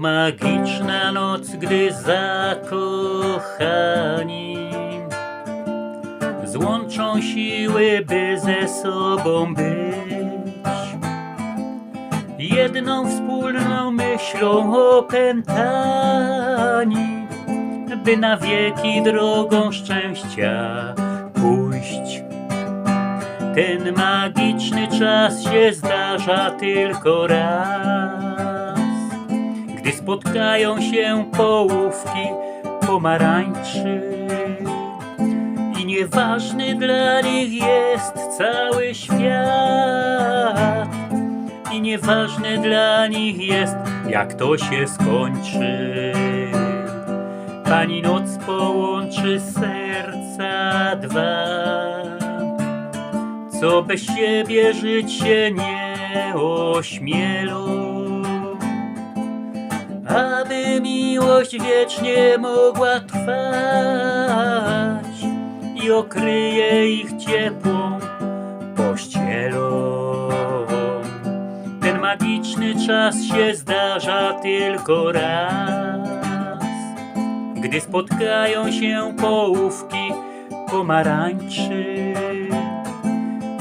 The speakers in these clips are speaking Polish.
magiczna noc, gdy zakochani złączą siły, by ze sobą być. Jedną wspólną myślą opętani, by na wieki drogą szczęścia pójść. Ten magiczny czas się zdarza tylko raz, spotkają się połówki pomarańczy i nieważny dla nich jest cały świat i nieważne dla nich jest jak to się skończy. Pani noc połączy serca dwa co bez siebie żyć się nie ośmielą. Miłość wiecznie mogła trwać i okryje ich ciepłą pościelą. Ten magiczny czas się zdarza tylko raz, gdy spotkają się połówki pomarańczy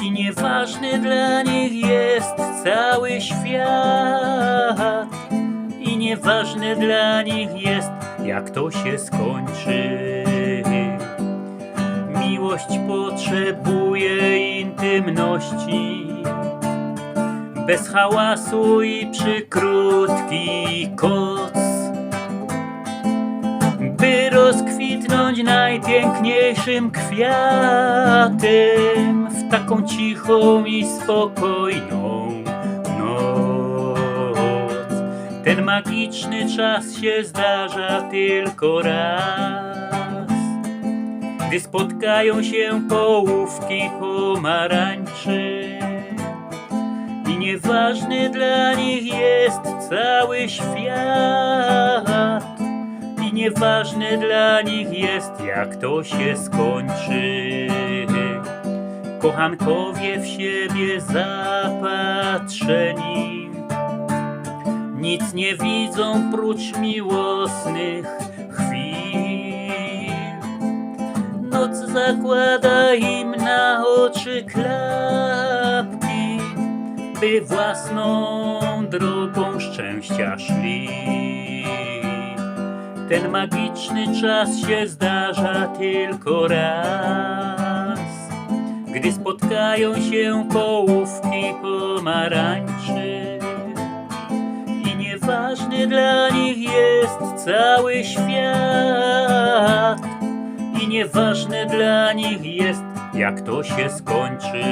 i nieważny dla nich jest cały świat nieważne dla nich jest jak to się skończy. Miłość potrzebuje intymności bez hałasu i przykrótki koc. By rozkwitnąć najpiękniejszym kwiatem w taką cichą i spokojną Ten magiczny czas się zdarza tylko raz, gdy spotkają się połówki pomarańczy. I nieważny dla nich jest cały świat i nieważne dla nich jest jak to się skończy. Kochankowie w siebie zapatrzeni nic nie widzą prócz miłosnych chwil. Noc zakłada im na oczy klapki, by własną drogą szczęścia szli. Ten magiczny czas się zdarza tylko raz, gdy spotkają się połówki pomarańczy. Dla nich jest cały świat, i nieważne dla nich jest, jak to się skończy.